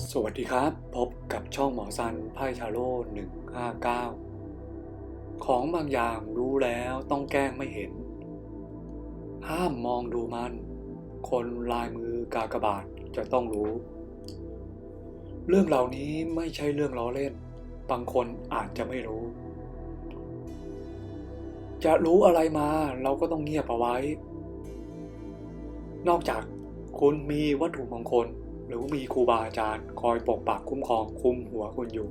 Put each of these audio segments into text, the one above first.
สวัสดีครับ พบกับช่องหมอซันไพ่ชาโร่159 ของบางอย่างรู้แล้วต้องแกล้งไม่เห็น ห้ามมองดูมัน คนลายมือกากบาทจะต้องรู้ เรื่องเหล่านี้ไม่ใช่เรื่องล้อเล่น บางคนอาจจะไม่รู้ จะรู้อะไรมาเราก็ต้องเงียบเอาไว้ นอกจากคุณมีวัตถุมงคล รือมีครูบาอาจารย์คอยปกปักคุ้มครองคุมหัวคุณอยู่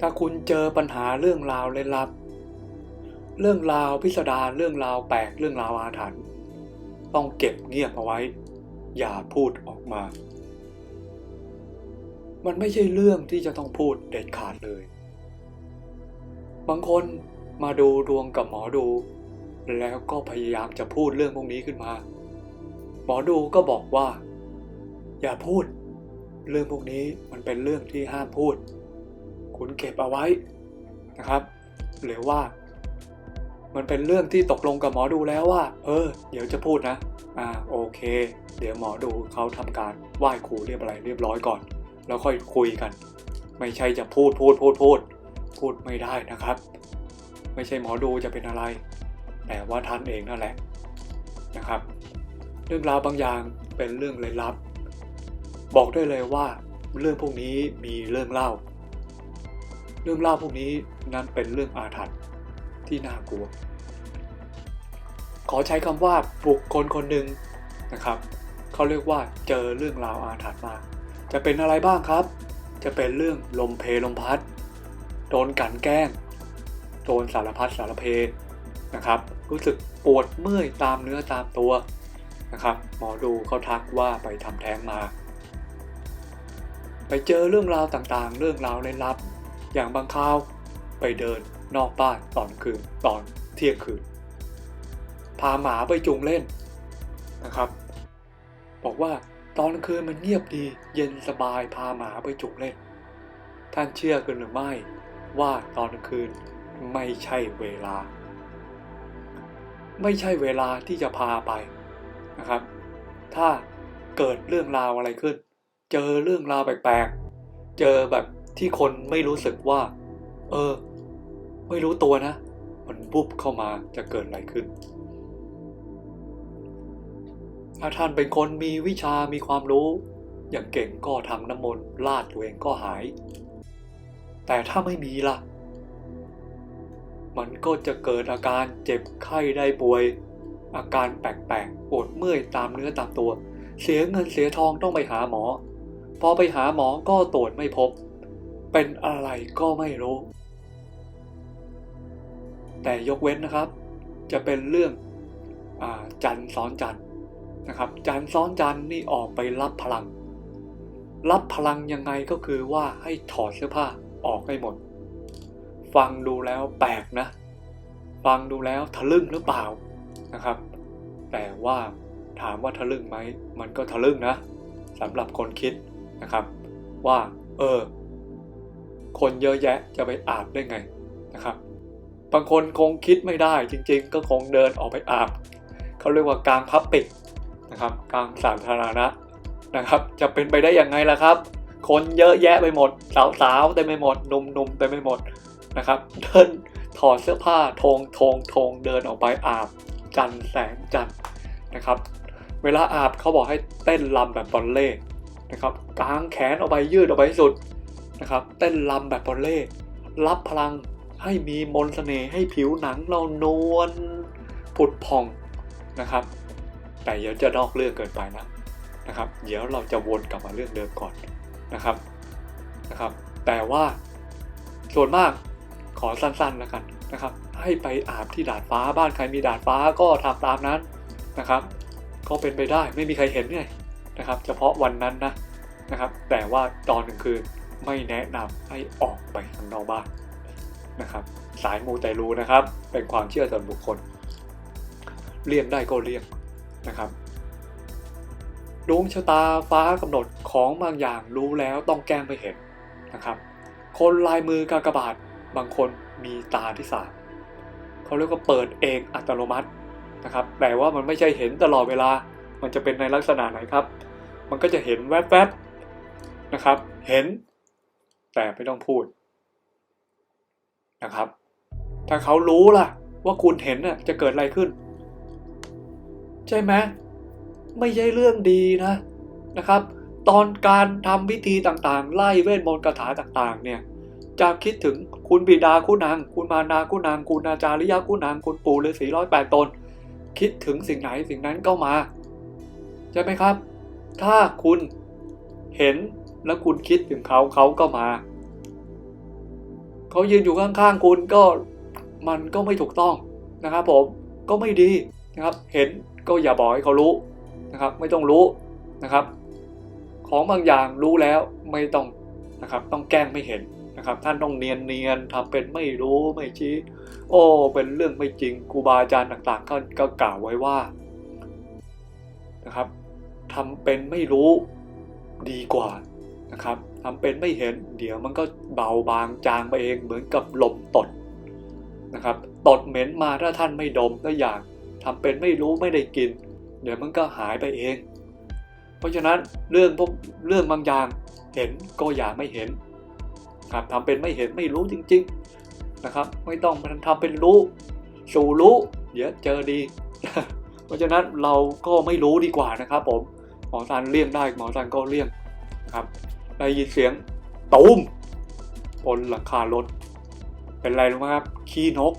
ถ้าคุณเจอปัญหาเรื่องราวเล่นลับ เรื่องราวพิสดารเรื่องราวแปลกเรื่องราวอาถรรพ์ต้องเก็บเงียบเอาไว้ อย่าพูดออกมา มันไม่ใช่เรื่องที่จะต้องพูดเด็ดขาดเลย บางคนมาดูดวงกับหมอดู แล้วก็พยายามจะพูดเรื่องพวกนี้ขึ้นมา หมอดูก็บอกว่า อย่าพูด เรื่องพวกนี้มันเป็นเรื่องที่ห้ามพูด คุณเก็บเอาไว้นะครับ หรือว่า มันเป็นเรื่องที่ตกลงกับหมอดูแล้วว่า เออ เดี๋ยวจะพูดนะ อ่าโอเค เดี๋ยวหมอดูเขาทำการไหว้ครูเรียบอะไรเรียบร้อยก่อน แล้วค่อยคุยกัน ไม่ใช่จะพูดพูดพูดพูด พูดไม่ได้นะครับ ไม่ใช่หมอดูจะเป็นอะไร แต่ว่าท่านเองนั่นแหละนะครับ รื่องราวบางอย่างเป็นเรื่องเลยลับ บอกได้เลยว่าเรื่องพวกนี้มีเรื่องเล่า เรื่องเล่าพวกนี้นั้นเป็นเรื่องอาถรรพ์ที่น่ากลัว ขอใช้คำว่าบุคคลคนหนึ่งนะครับเขาเรียกว่าเจอเรื่องราวอาถรรพ์มา จะเป็นอะไรบ้างครับ จะเป็นเรื่องลมเพลมพัด โดนกันแกล้ง โดนสารพัดสารเพนะครับ รู้สึกปวดเมื่อยตามเนื้อตามตัว นะครับ หมอดูเขาทักว่าไปทำแท้งมา ไปเจอเรื่องราวต่างๆ เรื่องราวเล่นลับ อย่างบางคราวไปเดินนอกบ้านตอนคืนตอนเที่ยงคืน พาหมาไปจูงเล่นนะครับ บอกว่าตอนคืนมันเงียบดีเย็นสบายพาหมาไปจูงเล่น ท่านเชื่อกันหรือไม่ว่าตอนคืนไม่ใช่เวลา ไม่ใช่เวลาที่จะพาไป นะครับ ถ้าเกิดเรื่องราวอะไรขึ้น เจอเรื่องราวแปลกๆ เจอแบบที่คนไม่รู้สึกว่า เออ ไม่รู้ตัวนะ มันบุบเข้ามาจะเกิดอะไรขึ้น ถ้าท่านเป็นคนมีวิชามีความรู้ อย่างเก่งก็ทำน้ำมนต์ลาดตัวเองก็หาย แต่ถ้าไม่มีล่ะ มันก็จะเกิดอาการเจ็บไข้ได้ป่วย อาการแปลกๆปวดเมื่อยตามเนื้อตามตัว เสียเงินเสียทองต้องไปหาหมอ พอไปหาหมอก็ตรวจไม่พบ เป็นอะไรก็ไม่รู้ แต่ยกเว้นนะครับ จะเป็นเรื่องอจันทร์ซ้อนจันทร์นะครับ จันทร์ซ้อนจันทร์นี่ออกไปรับพลัง รับพลังยังไงก็คือว่าให้ถอดเสื้อผ้าออกให้หมด ฟังดูแล้วแปลกนะ ฟังดูแล้วทะลึ่งหรือเปล่า นะครับ แต่ว่าถามว่าทะลึ่งไหมมันก็ทะลึ่งนะสำหรับคนคิดนะครับ ว่า เออ คนเยอะแยะจะไปอาบได้ไงนะครับ บางคนคงคิดไม่ได้จริงๆ ก็คงเดินออกไปอาบเขาเรียกว่ากลางพับปิกนะครับกลางสาธารณะนะครับ จะเป็นไปได้ยังไงล่ะครับ คนเยอะแยะไปหมด สาวๆเต็มไปหมดหนุ่มๆเต็มไปหมดนะครับ เดินถอดเสื้อผ้าทงทงทงเดินออกไปอาบ จันทร์แสงจันทร์นะครับ เวลาอาบเขาบอกให้เต้นลำแบบบอลเล่นะครับกางแขนออกไปยืดออกไปให้สุดนะครับเต้นลำแบบบอลเล่รับพลังให้มีมนต์เสน่ห์ให้ผิวหนังเรานวลผุดผ่องนะครับ แต่เดี๋ยวจะนอกเรื่องเกินไปนะนะครับ เดี๋ยวเราจะวนกลับมาเรื่องเดิมก่อนนะครับนะครับ แต่ว่าส่วนมากขอสั้นๆแล้วกัน นะครับ ให้ไปอาบที่ดาดฟ้าบ้านใครมีดาดฟ้าก็ทำตามนั้นนะครับ ก็เป็นไปได้ไม่มีใครเห็นไงนะครับ เฉพาะวันนั้นนะนะครับ แต่ว่าตอนกลางคืนไม่แนะนำให้ออกไปข้างนอกบ้านนะครับ สายมูแต่รู้นะครับ เป็นความเชื่อส่วนบุคคล เลี่ยงได้ก็เลี่ยงนะครับดวงชะตาฟ้ากำหนดของบางอย่างรู้แล้วต้องแกล้งไม่เห็นนะครับ คนลายมือกากบาทบางคน มีตาที่สามเขาเรียกว่าเปิดเองอัตโนมัตินะครับแต่ว่ามันไม่ใช่เห็นตลอดเวลา มันจะเป็นในลักษณะไหนครับ มันก็จะเห็นแวบๆนะครับ เห็น แต่ไม่ต้องพูดนะครับ ถ้าเขารู้ล่ะ ว่าคุณเห็นน่ะจะเกิดอะไรขึ้น ใช่ไหมไม่ใช่เรื่องดีนะนะครับ ตอนการทำพิธีต่างๆ ไล่เวทมนต์คาถาต่างๆ เนี่ย จะคิดถึงคุณบิดาคุณนาง คุณมานาคุณนาง คุณอาจารย์ยคุณนาง คุณปู่ฤาษีร้อยแปดตน คิดถึงสิ่งไหนสิ่งนั้นก็มา ใช่ไหมครับ ถ้าคุณเห็นแล้วคุณคิดถึงเขาเขาก็มา เขายืนอยู่ข้างๆคุณก็มันก็ไม่ถูกต้องนะครับผมก็ไม่ดีนะครับ เห็นก็อย่าบอกให้เขารู้นะครับ ไม่ต้องรู้นะครับ ของบางอย่างรู้แล้วไม่ต้องนะครับ ต้องแกล้งไม่เห็น นะครับ ท่านต้องเนียนเนียนๆทำเป็นไม่รู้ไม่ชี้ โอ้ เป็นเรื่องไม่จริงครูบาอาจารย์ต่างๆก็ก็กล่าวไว้ว่านะครับทำเป็นไม่รู้ดีกว่านะครับทำเป็นไม่เห็น เดี๋ยวมันก็เบาบางจางไปเองเหมือนกับลมตดนะครับตดเหม็นมาถ้าท่านไม่ดมก็อย่างทำเป็นไม่รู้ไม่ได้กิน เดี๋ยวมันก็หายไปเอง เพราะฉะนั้นเรื่องพวกเรื่องบางอย่างเห็นก็อย่าไม่เห็น ครับทำเป็นไม่เห็นไม่รู้จริง ๆนะครับ ไม่ต้องมันทำเป็นรู้ สู่รู้เดี๋ยวเจอดี เพราะฉะนั้นเราก็ไม่รู้ดีกว่านะครับผมหมอซันเลี่ยงได้หมอซันก็เลี่ยงนะครับได้ยินเสียงตูมบนหลังคารถ เป็นไรรู้ไหมครับ ขี้นก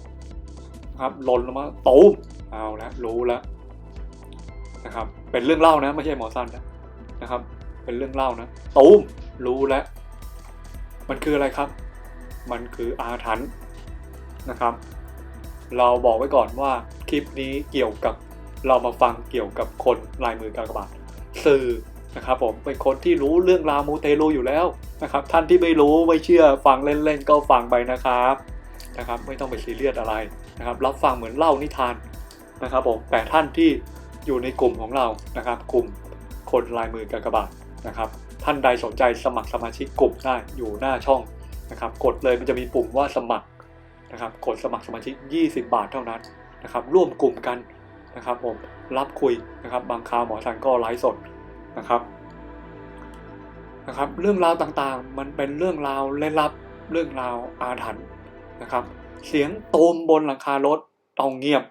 นะครับหล่นลงมาตูมเอาแล้วรู้แล้วนะครับ เป็นเรื่องเล่านะ ไม่ใช่หมอซันนะนะครับ เป็นเรื่องเล่านะตูมรู้แล้ว มันคืออะไรครับ มันคืออาถรรพ์นะครับ เราบอกไว้ก่อนว่าคลิปนี้เกี่ยวกับเรามาฟังเกี่ยวกับคนลายมือกากบาทสื่อนะครับผมเป็นคนที่รู้เรื่องราวมูเตลูอยู่แล้วนะครับ ท่านที่ไม่รู้ไม่เชื่อฟังเล่นๆก็ฟังไปนะครับนะครับ ไม่ต้องไปซีเรียสอะไรนะครับ รับฟังเหมือนเล่านิทานนะครับผมแต่ท่านที่อยู่ในกลุ่มของเรานะครับ กลุ่มคนลายมือกากบาทนะครับ ท่านใดสนใจสมัครสมาชิกกลุ่มได้อยู่หน้าช่องนะครับ กดเลยมันจะมีปุ่มว่าสมัครนะครับ กดสมัครสมาชิก 20 บาทเท่านั้นนะครับ ร่วมกลุ่มกันนะครับผมรับคุยนะครับ บางคราวหมอทันก็ไลฟ์สดนะครับนะครับ เรื่องราวต่างๆ มันเป็นเรื่องราวเล่นลับเรื่องราวอาถรรพ์นะครับ เสียงโตมบนหลังคารถต้องเงียบ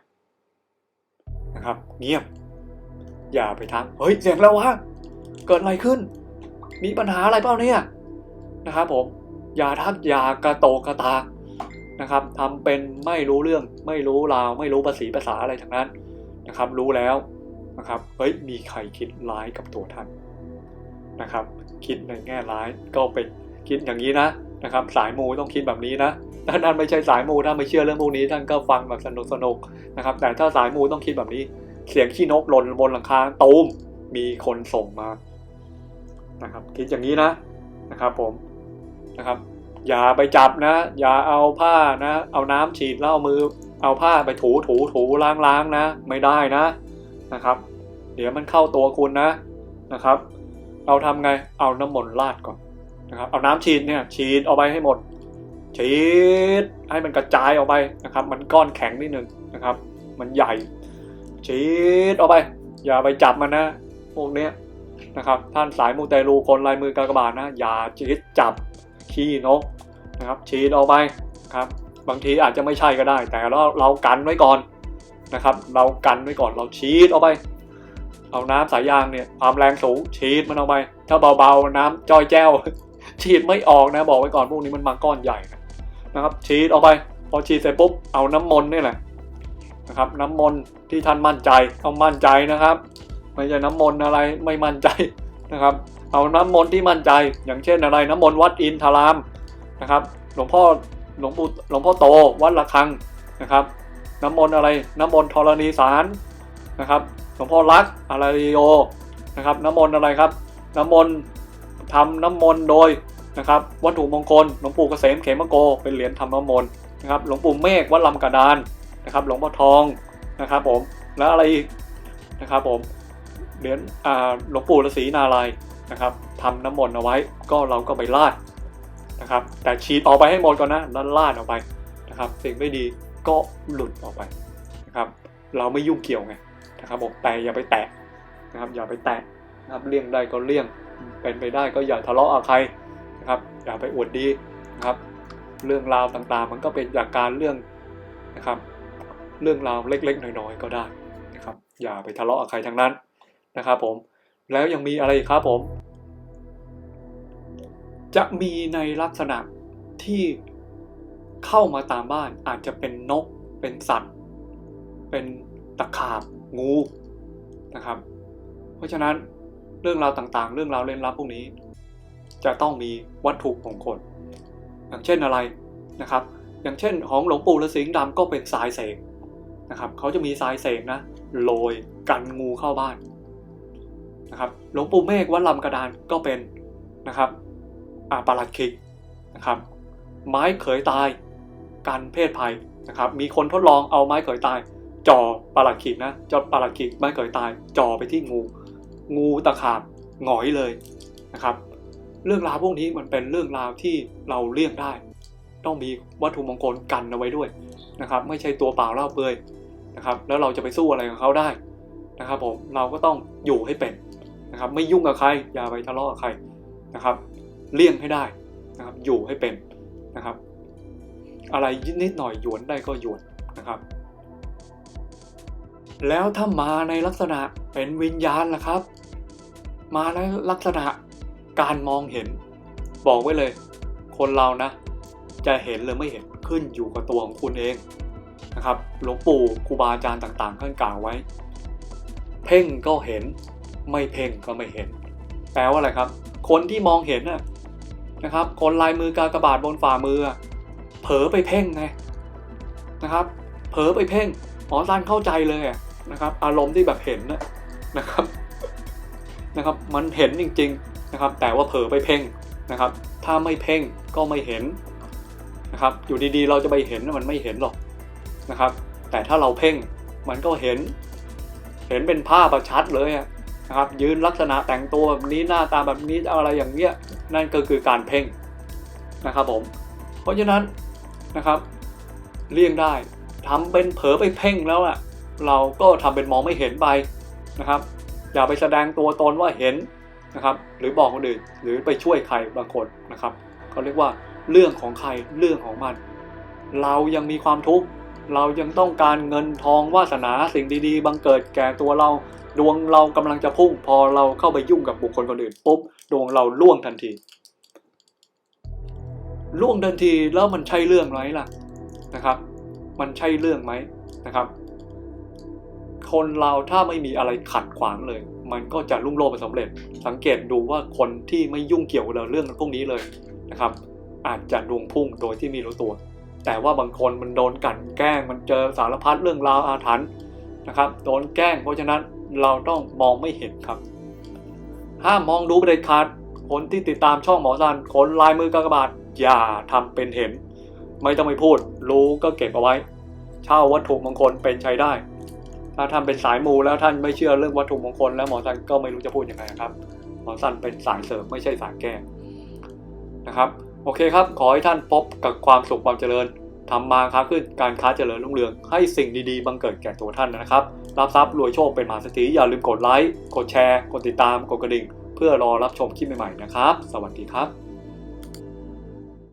นะครับ เงียบ อย่าไปทักเฮ้ยเสียงแล้ววะเกิดอะไรขึ้น มีปัญหาอะไรเปล่าเนี่ยนะครับผมอย่าทักอย่ากระโตกกระตากนะครับทำเป็นไม่รู้เรื่องไม่รู้ราว ไม่รู้ภาษีภาษาอะไรทั้งนั้นนะครับ รู้แล้วนะครับเฮ้ยมีใครคิดร้ายกับตัวท่านนะครับ คิดในแง่ร้ายก็ไปคิดอย่างนี้นะนะครับ สายมูต้องคิดแบบนี้นะถ้าท่านไม่ใช่สายมูถ้าไม่เชื่อเรื่องพวกนี้ท่านก็ฟังแบบสนุกสนุกนะครับ แต่ถ้าสายมูต้องคิดแบบนี้ เสียงขี้นกหล่นบนหลังคาตูมมีคนส่งมา นะครับคิดอย่างนี้นะนะครับผมนะครับ อย่าไปจับนะ อย่าเอาผ้านะ เอาน้ำฉีดแล้วเอามือ เอาผ้าไปถูถูถูล้างล้างนะ ไม่ได้นะนะครับ เดี๋ยวมันเข้าตัวคุณนะนะครับ เราทำไงเอาน้ำมนต์ราดก่อนนะครับ เอาน้ำฉีดเนี่ยฉีดออกไปให้หมดฉีดให้มันกระจายออกไปนะครับ มันก้อนแข็งนิดนึงนะครับ มันใหญ่ฉีดออกไป อย่าไปจับมันนะพวกเนี้ย นะครับ ท่านสายมูเตลูคนลายมือกากบาทนะอย่าฉีดจับขี้นกนะครับฉีดออกไปครับ บางทีอาจจะไม่ใช่ก็ได้ แต่เราเรากันไว้ก่อนนะครับ เรากันไว้ก่อนเราฉีดออกไป เอาน้ำสายยางเนี่ยความแรงสูงฉีดมันออกไป ถ้าเบาๆน้ำจอยแจ้วฉีดไม่ออกนะบอกไว้ก่อนพวกนี้มันมาก้อนใหญ่นะนะครับฉีดออกไป พอฉีดเสร็จปุ๊บเอาน้ำมนต์นี่แหละนะครับ น้ำมนต์ที่ท่านมั่นใจเอามั่นใจนะครับ ไม่ใช่น้ำมนต์อะไรไม่มั่นใจนะครับ เอาน้ำมนต์ที่มั่นใจ อย่างเช่นอะไรน้ำมนต์วัดอินทารามนะครับ หลวงพ่อหลวงปู่หลวงพ่อโตวัดระฆังนะครับ น้ำมนต์อะไรน้ำมนต์ธรณีสารนะครับหลวงพ่อรักอาราริโอนะครับ น้ำมนต์อะไรครับ น้ำมนต์ทำน้ำมนต์โดยนะครับ วัตถุมงคลหลวงปู่เกษมเขมโก เป็นเหรียญทำน้ำมนต์นะครับ หลวงปู่เมฆวัดลำกระดานนะครับ หลวงพ่อทองนะครับผมแล้วอะไรอีกนะครับผม เหรียญอ่าหลวงปู่ฤาษีนารายนะครับทำน้ำมนต์เอาไว้ก็เราก็ไปลาดนะครับแต่ฉีดออกไปให้หมดก่อนนะแล้วลาดออกไปนะครับสิ่งไม่ดีก็หลุดออกไปนะครับเราไม่ยุ่งเกี่ยวไงนะครับผมแต่อย่าไปแตะนะครับอย่าไปแตะนะครับเลี่ยงได้ก็เลี่ยงเป็นไปได้ก็อย่าทะเลาะกับใครนะครับอย่าไปอวดดีนะครับเรื่องราวต่างๆ มันก็เป็นจากการเรื่องนะครับเรื่องราวเล็กๆน้อยๆก็ได้นะครับอย่าไปทะเลาะกับใครทั้งนั้น นะครับผม แล้วยังมีอะไรครับผม จะมีในลักษณะที่เข้ามาตามบ้านอาจจะเป็นนก เป็นสัตว์ เป็นตะขาบงูนะครับ เพราะฉะนั้นเรื่องราวต่างๆ เรื่องราวเล่นลับพวกนี้ จะต้องมีวัตถุมงคลอย่างเช่นอะไรนะครับ อย่างเช่นของหลวงปู่ฤาษีดำก็เป็นสายเสกนะครับเขาจะมีสายเสกนะโรยกันงูเข้าบ้าน นะครับหลวงปู่เมฆวัดลำกระดานก็เป็นนะครับอาปาลัดคิกนะครับ ไม้เขยตายกันเพศภัยนะครับ มีคนทดลองเอาไม้เขยตาย จ่อปาลัดคิกนะจ่อปาลัดคิกไม้เขยตาย จ่อไปที่งู งูตะขาบหงอยเลยนะครับ เรื่องราวพวกนี้มันเป็นเรื่องราวที่เราเลี่ยงได้ ต้องมีวัตถุมงคลกันเอาไว้ด้วยนะครับ ไม่ใช่ตัวเปล่าเล่าเปลือยนะครับ แล้วเราจะไปสู้อะไรกับเขาได้นะครับผมเราก็ต้องอยู่ให้เป็น นะครับ ไม่ยุ่งกับใคร อย่าไปทะเลาะกับใครนะครับ เลี่ยงให้ได้นะครับ อยู่ให้เป็นนะครับ อะไรนิดหน่อยหยวนได้ก็หยวนนะครับ แล้วถ้ามาในลักษณะเป็นวิญญาณล่ะครับ มาในลักษณะการมองเห็น บอกไว้เลย คนเรานะ จะเห็นหรือไม่เห็นขึ้นอยู่กับตัวของคุณเองนะครับหลวงปู่ครูบาอาจารย์ต่างๆท่านกล่าวไว้ เพ่งก็เห็น ไม่เพ่งก็ไม่เห็น แปลว่าอะไรครับ คนที่มองเห็นนะครับ คนลายมือกากบาทบนฝ่ามือ เผลอไปเพ่งไงนะครับ เผลอไปเพ่งหมอซันเข้าใจเลยนะครับ อารมณ์ที่แบบเห็นนะครับนะครับ มันเห็นจริง ๆนะครับ แต่ว่าเผลอไปเพ่งนะครับ ถ้าไม่เพ่งก็ไม่เห็นนะครับ อยู่ดีๆ เราจะไปเห็นมันไม่เห็นหรอกนะครับ แต่ถ้าเราเพ่งมันก็เห็น เห็นเป็นภาพอะชัดเลยอะ นะครับยืนลักษณะแต่งตัวแบบนี้หน้าตาแบบนี้อะไรอย่างเงี้ยนั่นก็คือการเพ่งนะครับผม เพราะฉะนั้นนะครับเลี่ยงได้ทำเป็นเผลอไปเพ่งแล้วอะเราก็ทำเป็นมองไม่เห็นไปนะครับ อย่าไปแสดงตัวตนว่าเห็นนะครับ หรือบอกคนอื่นหรือไปช่วยใครบางคนนะครับเขาเรียกว่าเรื่องของใครเรื่องของมัน เรายังมีความทุกข์เรายังต้องการเงินทองวาสนาสิ่งดีๆ บังเกิดแก่ตัวเรา ดวงเรากำลังจะพุ่ง พอเราเข้าไปยุ่งกับบุคคลคนอื่นปุ๊บดวงเราล่วงทันที ล่วงทันทีแล้วมันใช่เรื่องไหมล่ะนะครับ มันใช่เรื่องไหมนะครับ คนเราถ้าไม่มีอะไรขัดขวางเลย มันก็จะรุ่งโรจน์ไปสำเร็จ สังเกตดูว่าคนที่ไม่ยุ่งเกี่ยวกับเรื่องพวกนี้เลยนะครับ อาจจะดวงพุ่งโดยที่ไมีรู้ตัว แต่ว่าบางคนมันโดนกันแกล้ง มันเจอสารพัดเรื่องราวอาถรรพ์นะครับ โดนแกล้ง เพราะฉะนั้น เราต้องมองไม่เห็นครับ ห้ามมองดูเด็ดขาดคนที่ติดตามช่องหมอซันคนลายมือกากบาทอย่าทำเป็นเห็น ไม่ต้องไปพูด รู้ก็เก็บเอาไว้ เช่าวัตถุมงคลเป็นใช้ได้ ถ้าท่านเป็นสายมูแล้วท่านไม่เชื่อเรื่องวัตถุมงคลแล้วหมอซันก็ไม่รู้จะพูดยังไงครับ หมอซันเป็นสายเสริมไม่ใช่สายแก้นะครับ โอเคครับ ขอให้ท่านพบกับความสุขความเจริญทำมาค้าขึ้นการค้าเจริญรุ่งเรืองให้สิ่งดีๆบังเกิดแก่ตัวท่านนะครับ รับทรัพย์รวยโชคเป็นมหาเศรษฐีอย่าลืมกดไลค์ กดแชร์ กดติดตาม กดกระดิ่ง เพื่อรอรับชมคลิปใหม่ๆนะครับ สวัสดีครับ